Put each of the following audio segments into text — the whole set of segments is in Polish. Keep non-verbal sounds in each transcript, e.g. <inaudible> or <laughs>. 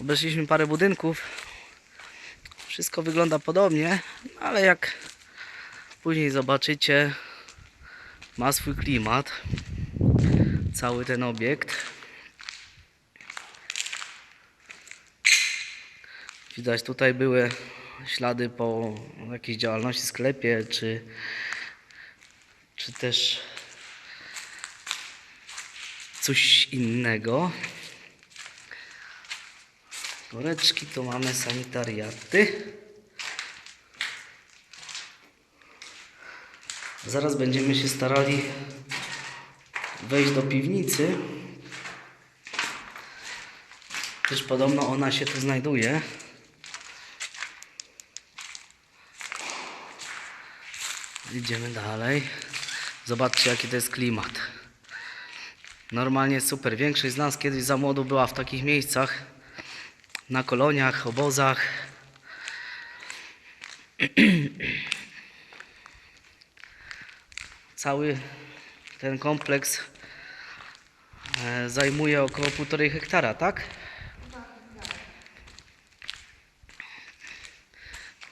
Obeszliśmy parę budynków. Wszystko wygląda podobnie, ale jak później zobaczycie, ma swój klimat. Cały ten obiekt. Widać tutaj były ślady po jakiejś działalności w sklepie, czy, czy też coś innego. Woreczki, tu mamy sanitariaty. Zaraz będziemy się starali wejść do piwnicy. Też podobno ona się tu znajduje. Idziemy dalej. Zobaczcie jaki to jest klimat. Normalnie super. Większość z nas kiedyś za młodu była w takich miejscach. Na koloniach, obozach. <clears throat> Cały ten kompleks e, zajmuje około 1,5 hektara, tak?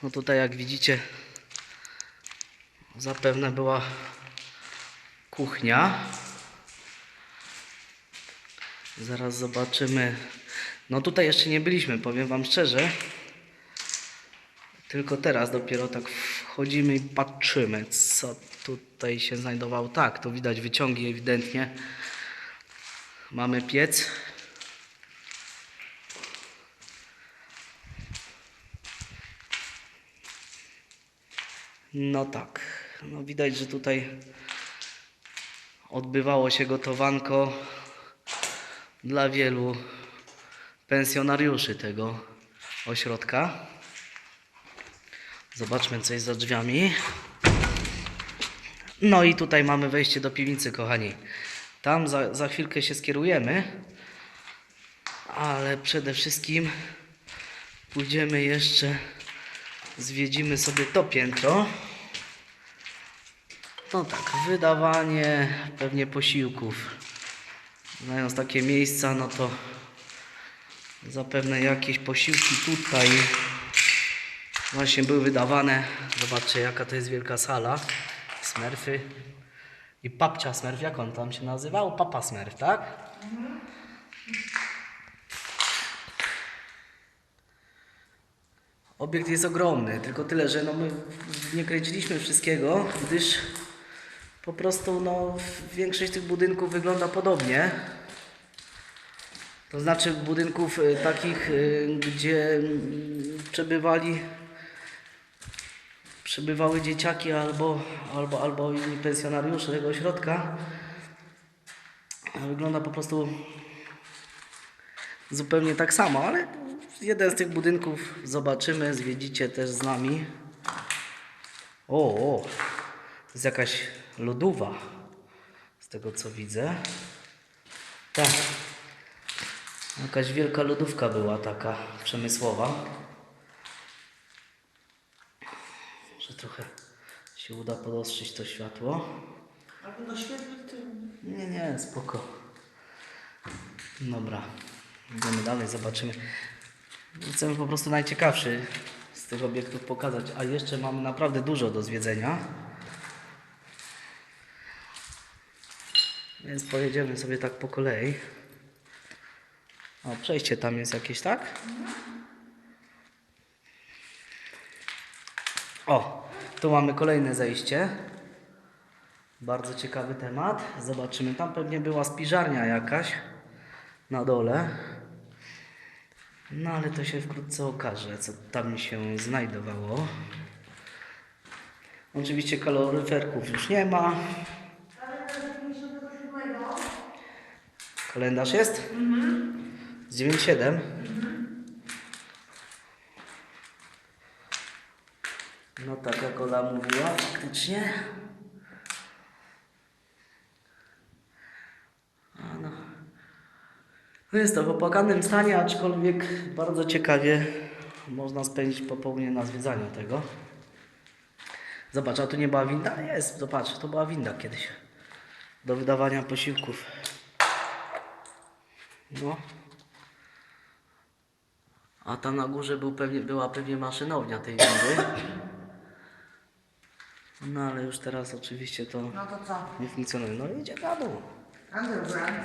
No tutaj jak widzicie zapewne była kuchnia. Zaraz zobaczymy. No tutaj jeszcze nie byliśmy, powiem Wam szczerze. Tylko teraz dopiero tak wchodzimy i patrzymy, co tutaj się znajdowało. Tak, tu widać wyciągi ewidentnie. Mamy piec. No tak, no widać, że tutaj odbywało się gotowanko dla wielu pensjonariuszy tego ośrodka. Zobaczmy, co jest za drzwiami. No i tutaj mamy wejście do piwnicy, kochani. Tam za, za chwilkę się skierujemy, ale przede wszystkim pójdziemy jeszcze, zwiedzimy sobie to piętro. No tak, wydawanie pewnie posiłków. Znając takie miejsca, no to zapewne jakieś posiłki tutaj właśnie były wydawane. Zobaczcie, jaka to jest wielka sala. Smerfy. I papcia Smurf, jak on tam się nazywał? Papa Smurf, tak? Obiekt jest ogromny, tylko tyle, że no my nie kręciliśmy wszystkiego, gdyż po prostu no, większość tych budynków wygląda podobnie. To znaczy budynków y, takich, y, gdzie mm, przebywali przebywały dzieciaki albo, albo, albo inni pensjonariusze tego ośrodka. Wygląda po prostu zupełnie tak samo, ale jeden z tych budynków zobaczymy, zwiedzicie też z nami. O, o jest jakaś lodówa, z tego co widzę. Tak, jakaś wielka lodówka była taka przemysłowa. Może trochę się uda podostrzyć to światło. Albo doświetlić tym. Nie, nie, spoko. Dobra, idziemy dalej, zobaczymy. Chcemy po prostu najciekawszy z tych obiektów pokazać, a jeszcze mamy naprawdę dużo do zwiedzenia. Więc pojedziemy sobie tak po kolei. O, przejście tam jest jakieś, tak? O, tu mamy kolejne zejście. Bardzo ciekawy temat. Zobaczymy. Tam pewnie była spiżarnia jakaś na dole. No ale to się wkrótce okaże, co tam się znajdowało. Oczywiście kaloryferków już nie ma. Kalendarz jest? Z 9,7. No tak jak Ola mówiła, faktycznie. No. No Jest to w opłakanym stanie, aczkolwiek bardzo ciekawie można spędzić popołudnie na zwiedzaniu tego. Zobacz, a tu nie była winda? Jest, zobacz, to była winda kiedyś. Do wydawania posiłków. No. A tam na górze był pewnie, była pewnie maszynownia tej windy. No ale już teraz oczywiście to No to co? nie funkcjonuje. No idzie na dół. Underground.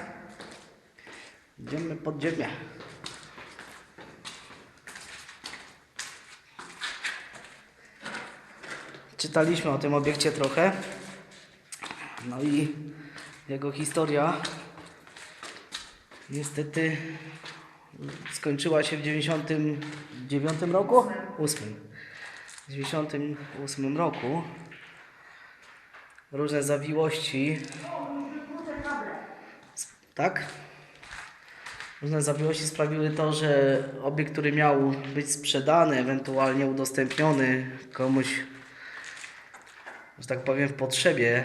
Idziemy pod ziemię. Czytaliśmy o tym obiekcie trochę. No i jego historia niestety skończyła się w 99 roku? 8. W 98 roku różne zawiłości. Tak? Różne zawiłości sprawiły to, że obiekt, który miał być sprzedany, ewentualnie udostępniony komuś, że tak powiem, w potrzebie,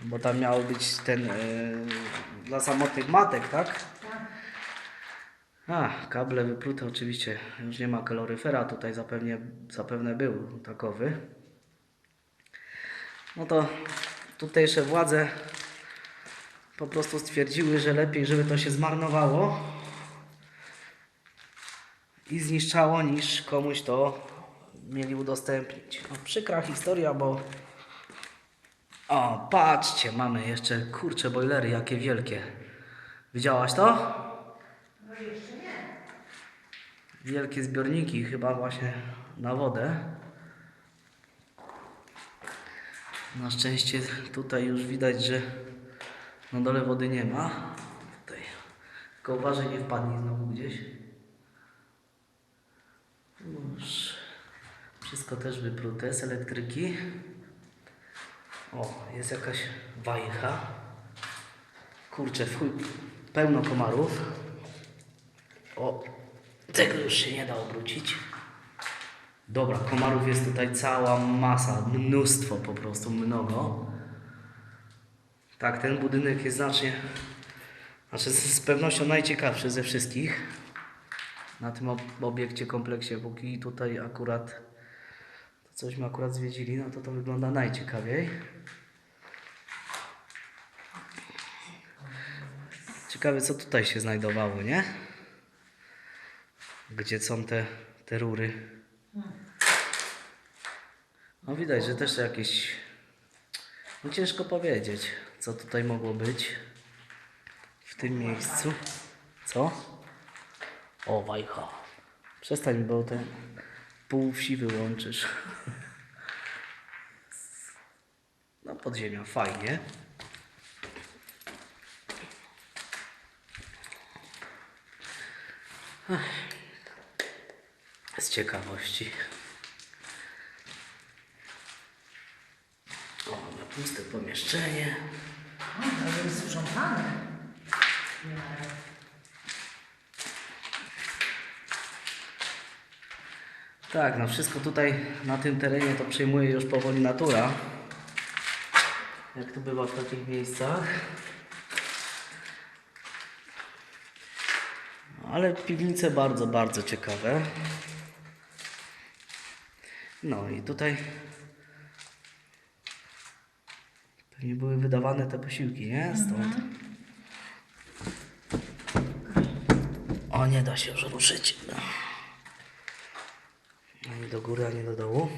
bo tam miał być ten yy, dla samotnych matek, tak? A, kable wyplute oczywiście, już nie ma kaloryfera, tutaj zapewne, zapewne był takowy. No to tutejsze władze po prostu stwierdziły, że lepiej, żeby to się zmarnowało i zniszczało, niż komuś to mieli udostępnić. No, przykra historia, bo o, patrzcie, mamy jeszcze kurcze bojlery, jakie wielkie. Widziałaś to? Wielkie zbiorniki, chyba właśnie na wodę. Na szczęście tutaj już widać, że na dole wody nie ma. Tutaj. Tylko uważaj, nie wpadnij znowu gdzieś. Już. Wszystko też wyprute z elektryki. O, jest jakaś wajcha. Kurczę, fuj, pełno komarów. O, tego już się nie da obrócić. Dobra, komarów jest tutaj cała masa, mnóstwo po prostu, mnogo. Tak, ten budynek jest znacznie, znaczy z, pewnością najciekawszy ze wszystkich. Na tym ob obiekcie, kompleksie, póki tutaj akurat to cośmy akurat zwiedzili, no to to wygląda najciekawiej. Ciekawe co tutaj się znajdowało, nie? Gdzie są te, te rury? No widać, że też jakieś... No ciężko powiedzieć, co tutaj mogło być w tym miejscu. Co? O, wajcha. Przestań, bo ten pół wsi wyłączysz. No podziemia, fajnie. Z ciekawości. O, na puste pomieszczenie. O, to jest sprzątane. Tak, no wszystko tutaj na tym terenie to przejmuje już powoli natura. Jak to bywa w takich miejscach. Ale piwnice bardzo, bardzo ciekawe. No i tutaj pewnie były wydawane te posiłki, nie? Stąd. O, nie da się już ruszyć. Ani do góry, ani do dołu.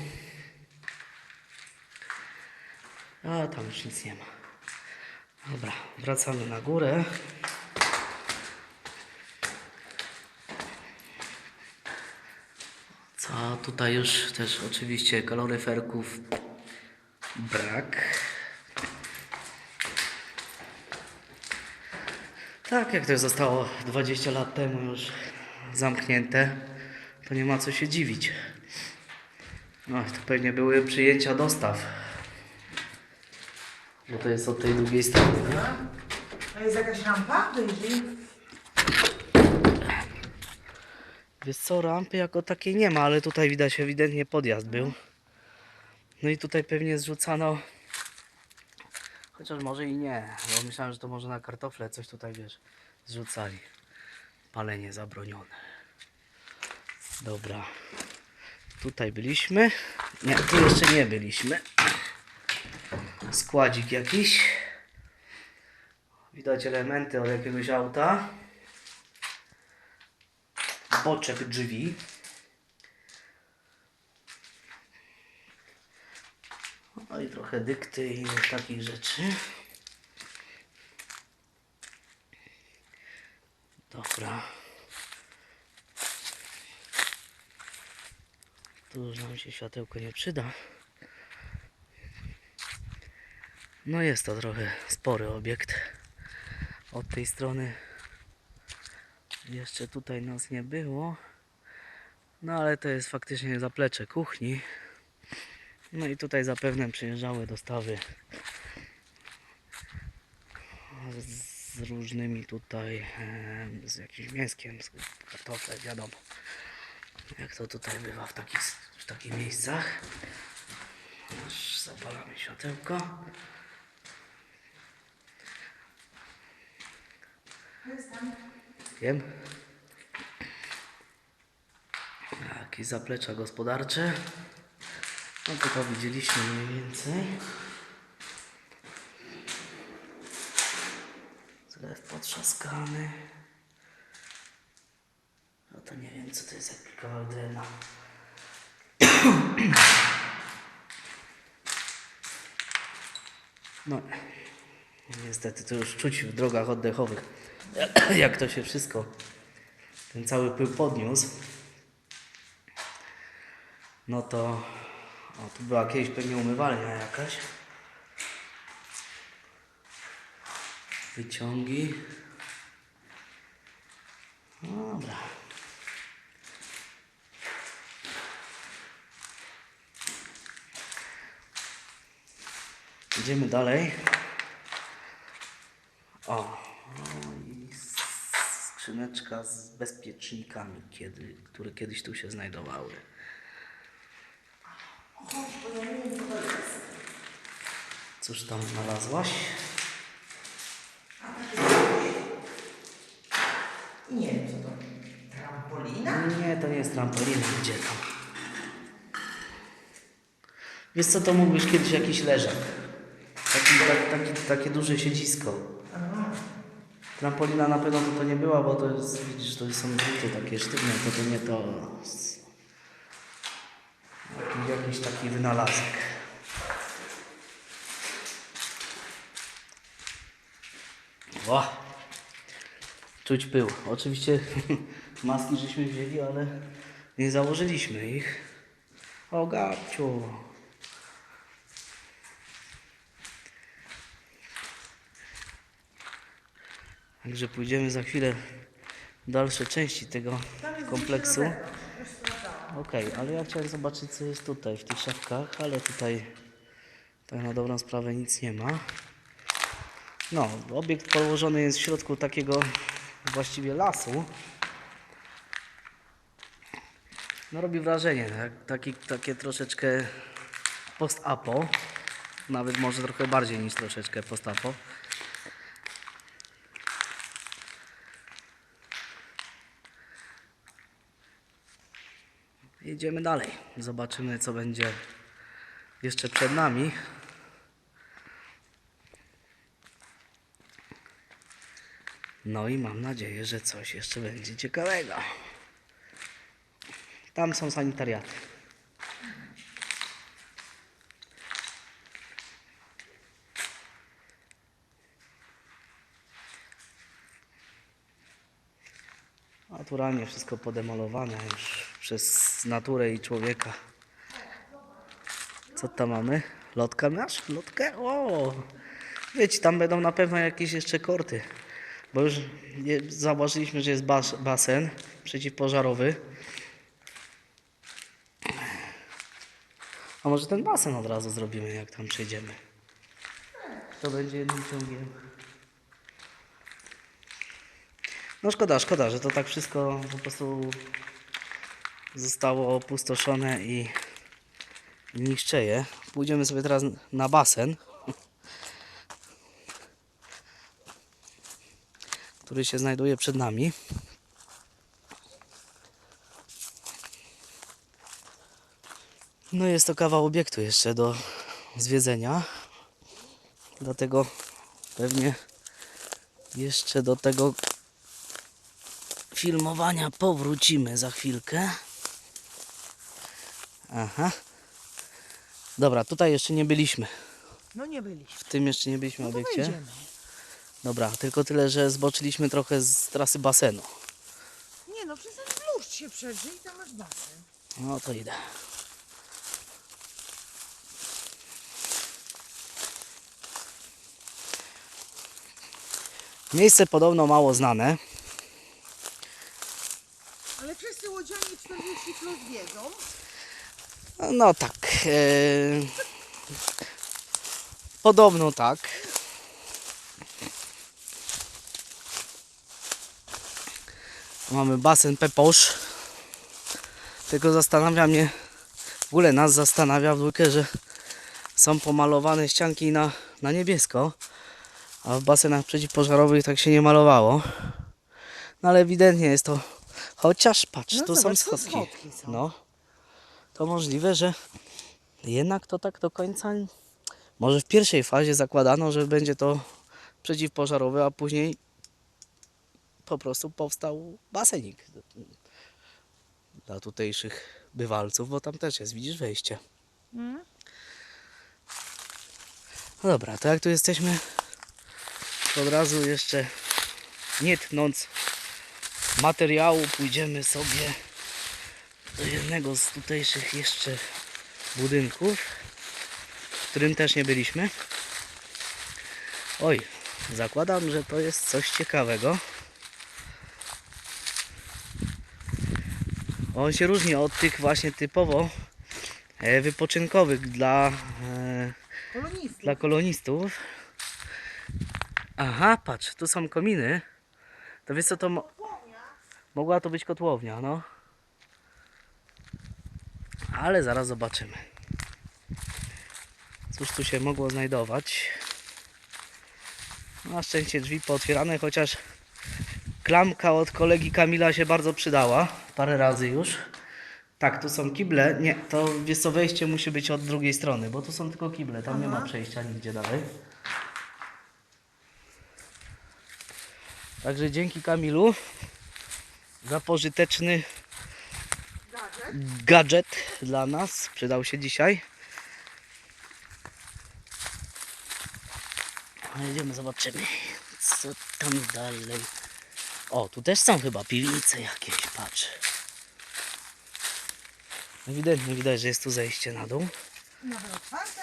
A tam już nic nie ma. Dobra, wracamy na górę. Co tutaj już też oczywiście kaloryferków brak. Tak, jak to zostało 20 lat temu już zamknięte, to nie ma co się dziwić. No, to pewnie były przyjęcia dostaw. Bo to jest od tej drugiej strony. A jest jakaś rampa? Wiesz co, rampy jako takiej nie ma, ale tutaj widać ewidentnie podjazd był. No i tutaj pewnie zrzucano. Chociaż może i nie, bo myślałem, że to może na kartofle coś tutaj wiesz, zrzucali. Palenie zabronione. Dobra. Tutaj byliśmy. Nie, tu jeszcze nie byliśmy. Składzik jakiś. Widać elementy od jakiegoś auta. Boczek drzwi. No i trochę dykty i takich rzeczy. Dobra. Tu już nam się światełko nie przyda. No jest to trochę spory obiekt. Od tej strony jeszcze tutaj nas nie było. No ale to jest faktycznie zaplecze kuchni. No i tutaj zapewne przyjeżdżały dostawy z różnymi tutaj, z jakimś mięskiem, z kartofle, wiadomo. Jak to tutaj bywa w takich, w takich miejscach. Aż Zapalamy światełko. Wiem. Jakieś zaplecza gospodarcze. No to to widzieliśmy mniej więcej. Zlew potrzaskany. No to nie wiem co to jest, jaki. No, niestety to już czuć w drogach oddechowych, <clears throat> jak to się wszystko, ten cały pył podniósł. No to, o tu była kiedyś pewnie umywalnia jakaś. Wyciągi. No Dobra. Idziemy dalej. O, o i skrzyneczka z bezpiecznikami, kiedy, które kiedyś tu się znajdowały. Cóż tam znalazłaś? I nie wiem co to. Trampolina? Nie, to nie jest trampolina, gdzie tam? Wiesz co, to mógł być kiedyś jakiś leżak. Taki, tak, taki, takie duże siedzisko. Trampolina na pewno to, to nie była, bo to jest, widzisz, to są druty takie sztywne, to to nie to. Jakiś, jakiś taki wynalazek. O! Czuć pył. Oczywiście <laughs> maski żeśmy wzięli, ale nie założyliśmy ich. O Gabciu. Także pójdziemy za chwilę w dalsze części tego kompleksu. Okej, ale ja chciałem zobaczyć co jest tutaj w tych szafkach, ale tutaj tak na dobrą sprawę nic nie ma. No, obiekt położony jest w środku takiego właściwie lasu. No robi wrażenie, tak, taki, takie troszeczkę post-apo. Nawet może trochę bardziej niż troszeczkę post-apo. Jedziemy dalej. Zobaczymy, co będzie jeszcze przed nami. No i mam nadzieję, że coś jeszcze będzie ciekawego. Tam są sanitariaty. Naturalnie wszystko podemolowane już przez naturę i człowieka. Co tam mamy? Lotka masz? Lotkę? O! Wiecie, tam będą na pewno jakieś jeszcze korty. Bo już zauważyliśmy, że jest bas, basen przeciwpożarowy. A może ten basen od razu zrobimy, jak tam przejdziemy. To będzie jednym ciągiem. No szkoda, szkoda, że to tak wszystko po prostu zostało opustoszone i niszczeje. Pójdziemy sobie teraz na basen, który się znajduje przed nami. No jest to kawał obiektu jeszcze do zwiedzenia. Dlatego pewnie jeszcze do tego filmowania powrócimy za chwilkę. Aha. Dobra, tutaj jeszcze nie byliśmy. No nie byliśmy. W tym jeszcze nie byliśmy No obiekcie. wejdziemy. Dobra, tylko tyle, że zboczyliśmy trochę z trasy basenu. Nie no, przez ten bluszcz się przedrzyj i tam masz basen. No to idę. Miejsce podobno mało znane. Ale wszyscy łodzianie 40 plus wiedzą. No tak. E... Podobno tak. Mamy basen Peposz. Tylko zastanawia mnie, w ogóle nas zastanawia w dwójkę, że są pomalowane ścianki na, na niebiesko, a w basenach przeciwpożarowych tak się nie malowało. No ale ewidentnie jest to, chociaż patrz, No tu są zobacz, tu schodki. schodki są. No, to możliwe, że jednak to tak do końca. Może w pierwszej fazie zakładano, że będzie to przeciwpożarowe, a później po prostu powstał basenik dla tutejszych bywalców, bo tam też jest, widzisz, wejście. Mm? No dobra, to jak tu jesteśmy, to od razu jeszcze nie tnąc materiału, pójdziemy sobie do jednego z tutejszych jeszcze budynków, w którym też nie byliśmy. Oj, zakładam, że to jest coś ciekawego. On się różni od tych właśnie typowo e, wypoczynkowych dla e, Kolonistów. dla kolonistów. Aha, patrz, tu są kominy. To wiesz co to mogła to być kotłownia, no. Ale zaraz zobaczymy. Cóż tu się mogło znajdować? Na szczęście drzwi pootwierane, chociaż klamka od kolegi Kamila się bardzo przydała. Parę razy już. Tak, tu są kible. Nie, to wiesz co, wejście musi być od drugiej strony, bo tu są tylko kible, tam nie ma przejścia nigdzie dalej. Także dzięki Kamilu za pożyteczny Gadżet. dla nas. Przydał się dzisiaj. A Jedziemy, zobaczymy, co tam dalej. O, tu też są chyba piwnice jakieś, patrz. Ewidentnie widać, że jest tu zejście na dół. Nawet otwarte.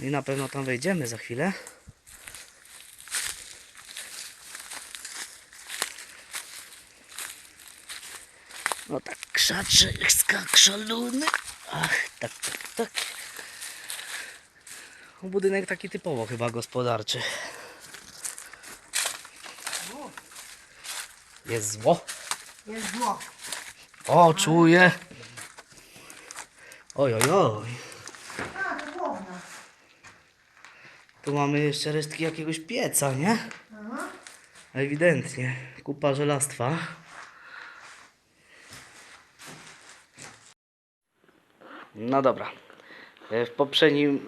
I na pewno tam wejdziemy za chwilę. No tak krzacze, skak szalony. Ach, tak, tak, tak. Budynek taki typowo chyba gospodarczy. Jest zło. Jest zło. O, czuję. Oj, oj, oj. A, to główna. Tu mamy jeszcze resztki jakiegoś pieca, nie? Aha. Ewidentnie. Kupa żelastwa. No dobra. E, W poprzednim,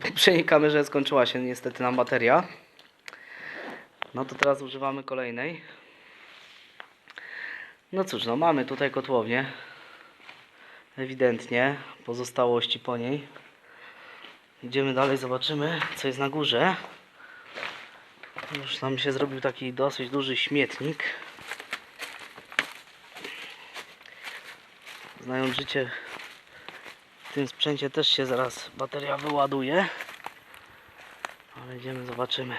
w poprzedniej kamerze skończyła się niestety nam bateria. No to teraz używamy kolejnej. No cóż, no mamy tutaj kotłownię. Ewidentnie. Pozostałości po niej. Idziemy dalej, zobaczymy co jest na górze. Już tam się zrobił taki dosyć duży śmietnik. Znając życie w tym sprzęcie też się zaraz bateria wyładuje. Ale idziemy, zobaczymy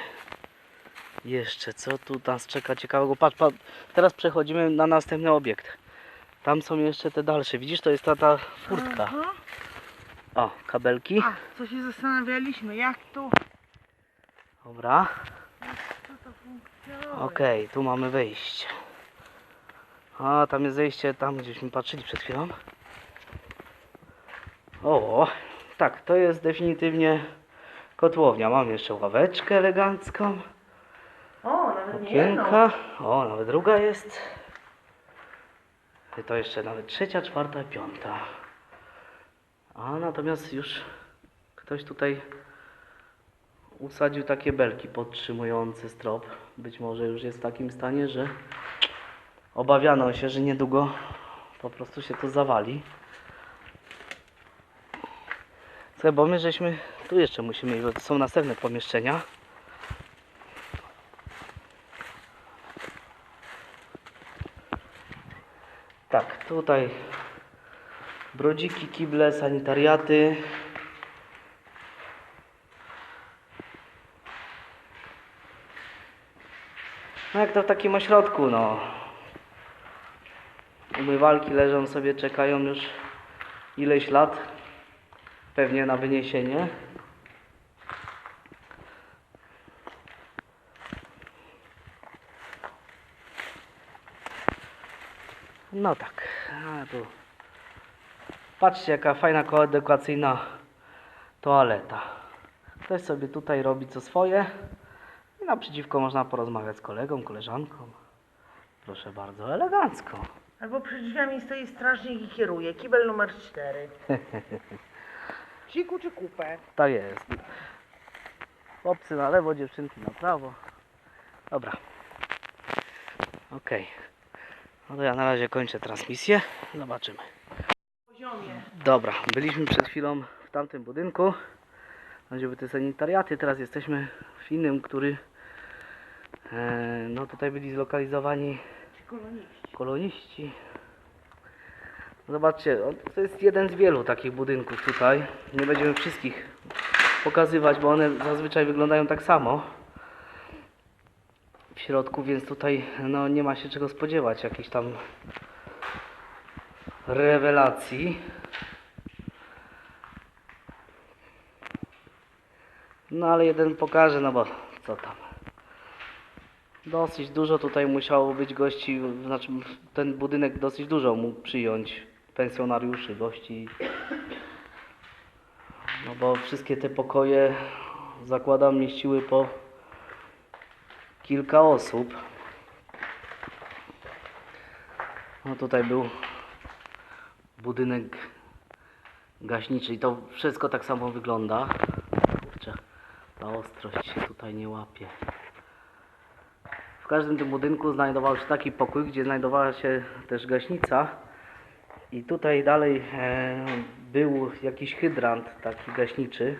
jeszcze co tu nas czeka ciekawego. Patrz, patrz, teraz przechodzimy na następny obiekt. Tam są jeszcze te dalsze. Widzisz, to jest ta, ta furtka. Aha. O, kabelki. A, co się zastanawialiśmy, jak tu, Dobra. Okej, tu mamy wejście. A, tam jest zejście, tam gdzieśmy patrzyli przed chwilą. O, tak, to jest definitywnie kotłownia. Mam jeszcze ławeczkę elegancką, O, nawet nie okienka. O, nawet druga jest. I to jeszcze nawet trzecia, czwarta, piąta. A natomiast już ktoś tutaj usadził takie belki podtrzymujące strop. Być może już jest w takim stanie, że Obawiano się, że niedługo po prostu się to zawali. Słuchaj, bo my żeśmy tu jeszcze musimy iść, bo to są następne pomieszczenia. Tak, tutaj brodziki, kible, sanitariaty. No jak to w takim ośrodku, no. Umywalki leżą sobie, czekają już ileś lat. Pewnie na wyniesienie. No tak. A tu. Patrzcie jaka fajna koedukacyjna toaleta. Ktoś sobie tutaj robi co swoje. I naprzeciwko można porozmawiać z kolegą, koleżanką. Proszę bardzo, elegancko. Albo przed drzwiami stoi strażnik i kieruje. Kibel numer 4. <laughs> Siku czy kupę? Tak jest. Chłopcy na lewo, dziewczynki na prawo. Dobra. Okej. No to ja na razie kończę transmisję. Zobaczymy. poziomie. Dobra, byliśmy przed chwilą w tamtym budynku. Gdzie te sanitariaty. Teraz jesteśmy w innym, który e, no tutaj byli zlokalizowani Ci koloniści. koloniści. Zobaczcie, to jest jeden z wielu takich budynków tutaj. Nie będziemy wszystkich pokazywać, bo one zazwyczaj wyglądają tak samo w środku, więc tutaj no, nie ma się czego spodziewać jakichś tam rewelacji. No ale jeden pokaże, no bo co tam. Dosyć dużo tutaj musiało być gości, znaczy ten budynek dosyć dużo mógł przyjąć pensjonariuszy, gości. No bo wszystkie te pokoje zakładam mieściły po kilka osób. No tutaj był budynek gaśniczy i to wszystko tak samo wygląda. Kurczę, ta ostrość się tutaj nie łapie. W każdym tym budynku znajdował się taki pokój, gdzie znajdowała się też gaśnica. I tutaj dalej e, był jakiś hydrant taki gaśniczy.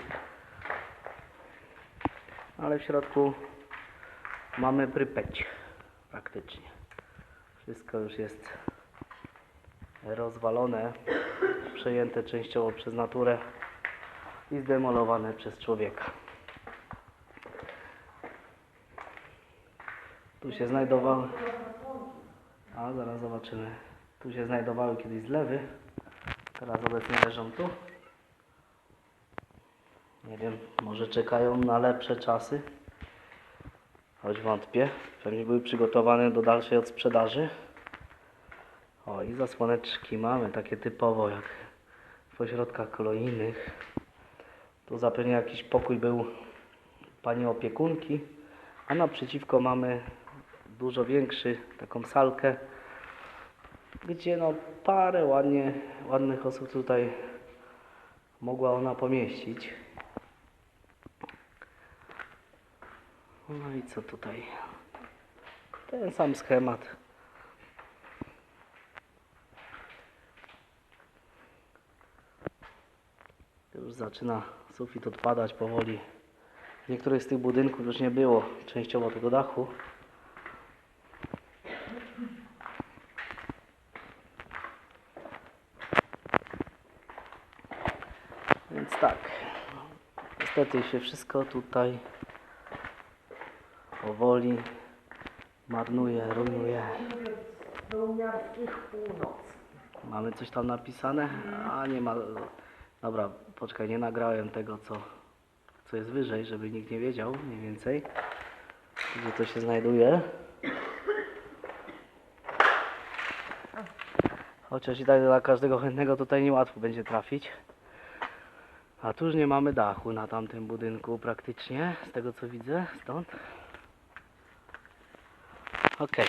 Ale w środku mamy prypeć praktycznie. Wszystko już jest rozwalone, przejęte częściowo przez naturę i zdemolowane przez człowieka. Tu się znajdowały. A zaraz zobaczymy. Tu się znajdowały kiedyś zlewy. Teraz obecnie leżą tu. Nie wiem, może czekają na lepsze czasy. Choć wątpię. Pewnie były przygotowane do dalszej odsprzedaży. O i zasłoneczki mamy takie typowo jak w ośrodkach kolonijnych. Tu zapewne jakiś pokój był pani opiekunki. A naprzeciwko mamy dużo większy, taką salkę, gdzie no parę ładnie, ładnych osób tutaj mogła ona pomieścić. No i co tutaj? Ten sam schemat. Już zaczyna sufit odpadać powoli. Niektórych z tych budynków już nie było częściowo tego dachu. Więc tak, niestety się wszystko tutaj powoli marnuje, rujnuje. Mamy coś tam napisane? A nie ma. Dobra, poczekaj, nie nagrałem tego, co, co jest wyżej, żeby nikt nie wiedział mniej więcej, gdzie to się znajduje. Chociaż i tak dla każdego chętnego tutaj niełatwo będzie trafić. A tu już nie mamy dachu na tamtym budynku praktycznie, z tego co widzę stąd. Okej.